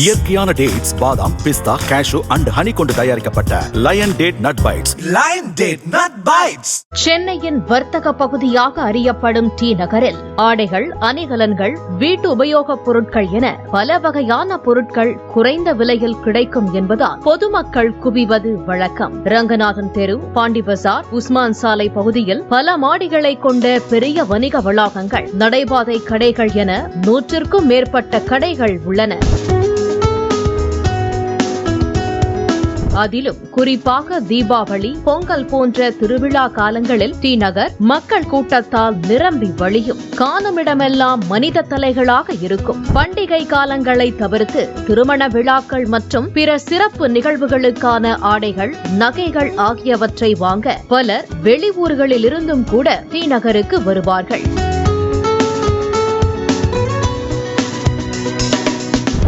இயற்கையான டேட்ஸ் பாதாம் பிஸ்தா cash and honey கொண்டு தயாரிக்கப்பட்ட lion date nut bites Lion Date Nut Bites. சென்னையின் வர்த்தக பகுதியாக அறியப்படும் டி நகரில் ஆடைகள் அணிகலன்கள் வீட்டு உபயோகப் பொருட்கள் என பல வகையான பொருட்கள் குறைந்த விலையில் கிடைக்கும் என்பதால் பொதுமக்கள் குவிவது வழக்கம். ரங்கநாதன் தெரு பாண்டி பசார் உஸ்மான் சாலை பகுதியில் பல மாடிகளை கொண்ட பெரிய வணிக வளாகங்கள் நடைபாதை கடைகள் என நூற்றிற்கும் மேற்பட்ட கடைகள் உள்ளன. அதிலும் குறிப்பாக தீபாவளி பொங்கல் போன்ற திருவிழா காலங்களில் டி நகர் மக்கள் கூட்டத்தால் நிரம்பி வழியும். காணுமிடமெல்லாம் மனித தலைகளாக இருக்கும். பண்டிகை காலங்களை தவிர்த்து திருமண விழாக்கள் மற்றும் பிற சிறப்பு நிகழ்வுகளுக்கான ஆடைகள் நகைகள் ஆகியவற்றை வாங்க பலர் வெளியூர்களிலிருந்தும் கூட டி நகருக்கு வருவார்கள்.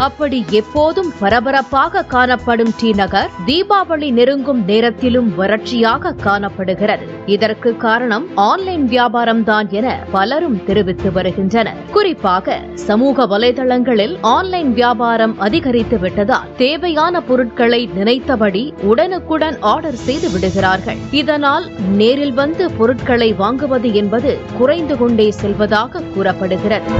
அப்படி எப்போதும் பரபரப்பாக காணப்படும் டி நகர் தீபாவளி நெருங்கும் நேரத்திலும் வறட்சியாக காணப்படுகிறது. இதற்கு காரணம் ஆன்லைன் வியாபாரம் தான் என பலரும் தெரிவித்து வருகின்றனர். குறிப்பாக சமூக வலைதளங்களில் ஆன்லைன் வியாபாரம் அதிகரித்து விட்டதால் தேவையான பொருட்களை நினைத்தபடி உடனுக்குடன் ஆர்டர் செய்து விடுகிறார்கள். இதனால் நேரில் வந்து பொருட்களை வாங்குவது என்பது குறைந்து கொண்டே செல்வதாக கூறப்படுகிறது.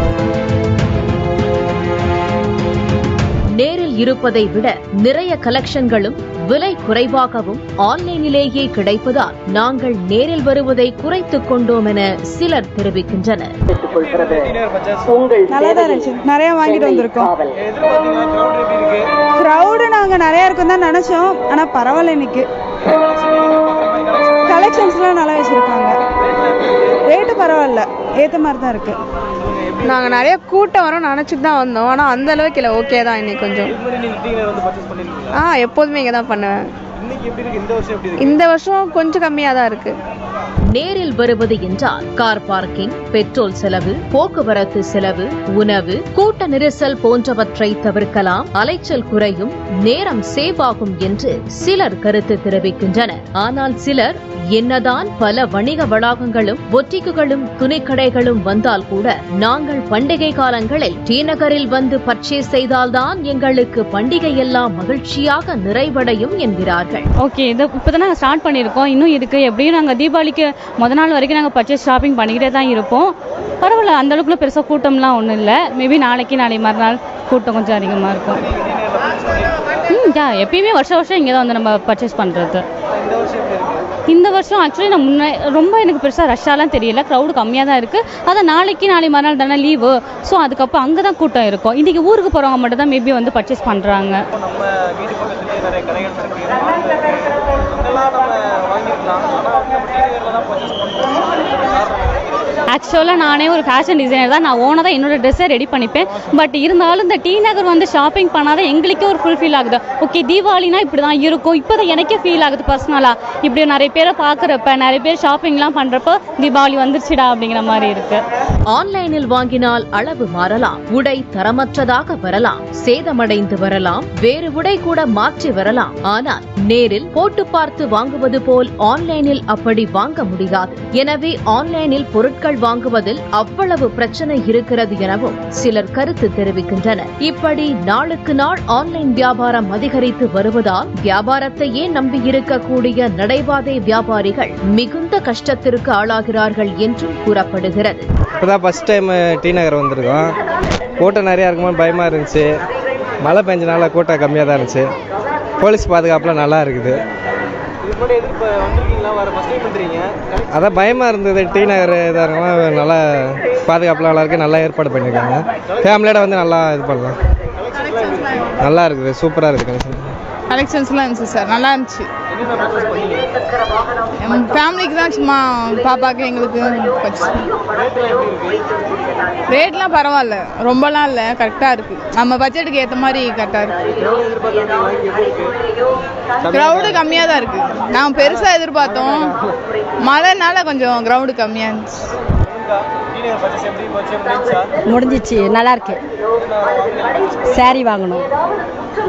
இருப்பதை விட நிறைய கலெக்ஷன்களும் விலை குறைவாகவும் ஆன்லைனிலேயே கிடைப்பதால் நாங்கள் நேரில் வருவதை குறைத்துக் கொண்டோம் என சிலர் தெரிவிக்கின்றனர். நிறைய வாங்கிட்டு வந்திருக்கோம். க்ரௌடு நாங்கள் நிறைய இருக்கும் தான் நினச்சோம். ஆனால் பரவாயில்ல இன்னைக்கு. கலெக்ஷன்ஸ்லாம் நல்லா வச்சுருக்காங்க. ரேட்டு பரவாயில்ல. ஏற்ற மாதிரி தான் இருக்குது நாங்கள் நிறைய கூட்டம் வரோம் நினச்சிட்டு தான் வந்தோம். ஆனால் அந்த அளவுக்கு இல்லை. ஓகே தான் இன்னைக்கு கொஞ்சம். ஆ எப்போதுமே இங்கே தான் பண்ணுவேன். இந்த வருஷம் கொஞ்சம் கம்மியாக தான் இருக்குது நேரில் வருவது என்றால் கார் பார்க்கிங் பெட்ரோல் செலவு போக்குவரத்து செலவு உணவு கூட்ட நெரிசல் போன்றவற்றை தவிர்க்கலாம். அலைச்சல் குறையும் நேரம் சேவ் ஆகும் என்று சிலர் கருத்து தெரிவிக்கின்றனர். ஆனால் சிலர் என்னதான் பல வணிக வளாகங்களும் பொட்டிக்குகளும் துணிக்கடைகளும் வந்தால் கூட நாங்கள் பண்டிகை காலங்களில் டி நகரில் வந்து பர்ச்சேஸ் செய்தால்தான் எங்களுக்கு பண்டிகை எல்லாம் மகிழ்ச்சியாக நிறைவடையும் என்கிறார்கள். ஓகே இது இப்போ தான் நாங்கள் ஸ்டார்ட் பண்ணியிருக்கோம். இன்னும் இதுக்கு எப்படியும் நாங்கள் தீபாவளிக்கு முதல் நாள் வரைக்கும் நாங்கள் பர்ச்சேஸ் ஷாப்பிங் பண்ணிக்கிட்டே தான் இருப்போம். பரவாயில்ல அந்த அளவுக்குள்ள பெருசாக கூட்டம்லாம் ஒன்றும் இல்லை. மேபி நாளைக்கு நாளை மறுநாள் கூட்டம் கொஞ்சம் அதிகமாக இருக்கும். ம் யா எப்பயுமே வருஷம் வருஷம் இங்கே தான் வந்து நம்ம பர்ச்சேஸ் பண்ணுறது இந்த வருஷம் ஆக்சுவலி நான் முன்னே ரொம்ப எனக்கு பெருசாக ரஷ்ஷாலாம் தெரியல. க்ரௌடு கம்மியாக தான் இருக்குது அதான் நாளைக்கு நாளை மறுநாள் தானே லீவு ஸோ அதுக்கப்புறம் அங்கே தான் கூட்டம் இருக்கும். இன்றைக்கி ஊருக்கு போகிறவங்க மட்டும் தான் மேபி வந்து பர்ச்சேஸ் பண்ணுறாங்க நம்ம வீட்டு பக்கத்துலேயே நிறைய கடைகள் இருக்கு அங்கெல்லாம் நம்ம வாங்கியிருக்கலாம் ஆனால் வந்து நம்ம டிவியில் தான் பர்ச்சேஸ் பண்ணுறோம் ஆக்சுவலாக நானே ஒரு ஃபேஷன் டிசைனர் தான். நான் ஓனாக தான் என்னோட ட்ரெஸ்ஸை ரெடி பண்ணிப்பேன். பட் இருந்தாலும் இந்த டி நகர் வந்து ஷாப்பிங் பண்ணாதான் எங்களுக்கே ஒரு ஃபுல்ஃபில் ஆகுது. ஓகே தீபாவளினா இப்படி தான் இருக்கும். இப்போ தான் எனக்கே ஃபீல் ஆகுது பர்சனலாக இப்படி நிறைய பேரை பார்க்குறப்ப நிறைய பேர் ஷாப்பிங்லாம் பண்ணுறப்போ தீபாவளி வந்துருச்சுடா அப்படிங்கிற மாதிரி இருக்குது ஆன்லைனில் வாங்கினால் அளவு மாறலாம். உடை தரமற்றதாக வரலாம். சேதமடைந்து வரலாம். வேறு உடை கூட மாற்றி வரலாம். ஆனால் நேரில் போட்டு பார்த்து வாங்குவது போல் ஆன்லைனில் அப்படி வாங்க முடியாது. எனவே ஆன்லைனில் பொருட்கள் வாங்குவதில் அவ்வளவு பிரச்சனை இருக்கிறது எனவும் சிலர் கருத்து தெரிவிக்கின்றனர். இப்படி நாளுக்கு நாள் ஆன்லைன் வியாபாரம் அதிகரித்து வருவதால் வியாபாரத்தையே நம்பியிருக்கக்கூடிய நடைபாதை வியாபாரிகள் மிகுந்த கஷ்டத்திற்கு ஆளாகிறார்கள் என்றும் கூறப்படுகிறது. தான் ஃபஸ்ட் டைம் டி நகர் வந்திருக்கோம். கூட்டம் நிறையா இருக்கும்போது பயமாக இருந்துச்சு. மழை பெஞ்சனால கூட்டம் கம்மியாக தான் இருந்துச்சு. போலீஸ் பாதுகாப்புலாம் நல்லா இருக்குது. அதான் பயமாக இருந்தது. டி நகர் இதாக இருக்கலாம் நல்லா பாதுகாப்புலாம் நல்லா இருக்குது நல்லா ஏற்பாடு பண்ணியிருக்காங்க. ஃபேமிலியோட வந்து நல்லா இது பண்ணலாம். நல்லா இருக்குது. சூப்பராக இருக்குது. கலெக்ஷன்ஸ்லாம் இருந்துச்சு சார். நல்லா இருந்துச்சு. ஃபேமிலிக்கு தான் சும்மா பாப்பாக்கு எங்களுக்கு ரேட்லாம் பரவாயில்ல. ரொம்பலாம் இல்லை. கரெக்டாக இருக்குது நம்ம பட்ஜெட்டுக்கு ஏற்ற மாதிரி கரெக்டாக இருக்குது இருக்கு. க்ரௌடு கம்மியாக தான் இருக்குது நான் பெருசாக எதிர்பார்த்தோம். மழைனால கொஞ்சம் க்ரௌடு கம்மியாக இருந்துச்சு. முடிஞ்சிச்சு. நல்லா இருக்கு. Saree வாங்கணும்.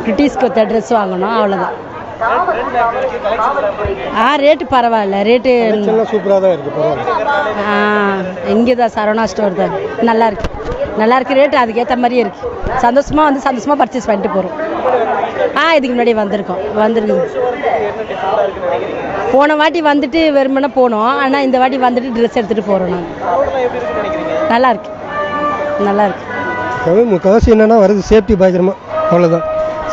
பிரிட்டிஷ்க்கு ஒத்த ட்ரெஸ் வாங்கணும். அவ்வளோதான் இருக்கு இருக்கு ஆ ரேட்டு பரவாயில்ல. ரேட்டு சூப்பராக தான் பரவாயில்ல. ஆ இங்கே தான் சரவணா ஸ்டோர் தான் நல்லா இருக்கு. நல்லா இருக்கு. ரேட்டு அதுக்கேற்ற மாதிரியே இருக்கு. சந்தோஷமாக வந்து சந்தோஷமாக பர்ச்சேஸ் பண்ணிட்டு போகிறோம் ஆ இதுக்கு முன்னாடி வந்திருக்கோம். வந்திருக்குது போன வாட்டி வந்துட்டு வெறுமனே போனோம். ஆனால் இந்த வாட்டி வந்துட்டு ட்ரெஸ் எடுத்துகிட்டு போகிறோம் நாங்கள் நல்லா இருக்கு. நல்லா இருக்கு. முக்கால்வாசி என்னென்னா வருது. சேஃப்டி பயங்கரமாக அவ்வளோதான்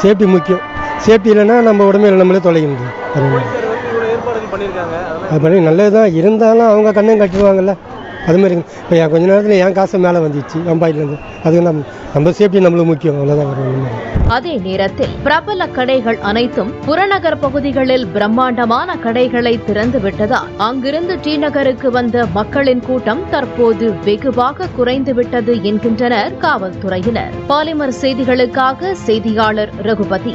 சேஃப்டி முக்கியம். சேஃப்டி இல்லைன்னா நம்ம உடம்பையில நம்மளே தொலைக்க முடியும். அது அது பண்ணி நல்லது தான் இருந்தாலும் அவங்க கண்ணையும் கட்டிடுவாங்கல்ல. அது மாதிரி இப்போ என் கொஞ்ச நேரத்தில் என் காசு மேலே வந்துச்சு என் பாயிலேருந்து அது நம்ம நம்ம சேஃப்டி நம்மளுக்கு முக்கியம். அவ்வளோதான் வரும் அதே நேரத்தில் பிரபல கடைகள் அனைத்தும் புறநகர் பகுதிகளில் பிரம்மாண்டமான கடைகளை திறந்து விட்டதால் அங்கிருந்து டி நகருக்கு வந்த மக்களின் கூட்டம் தற்போது வெகுவாக குறைந்து விட்டது என்கின்றனர் காவல்துறையினர். பாலிமர் செய்திகளுக்காக செய்தியாளர் ரகுபதி.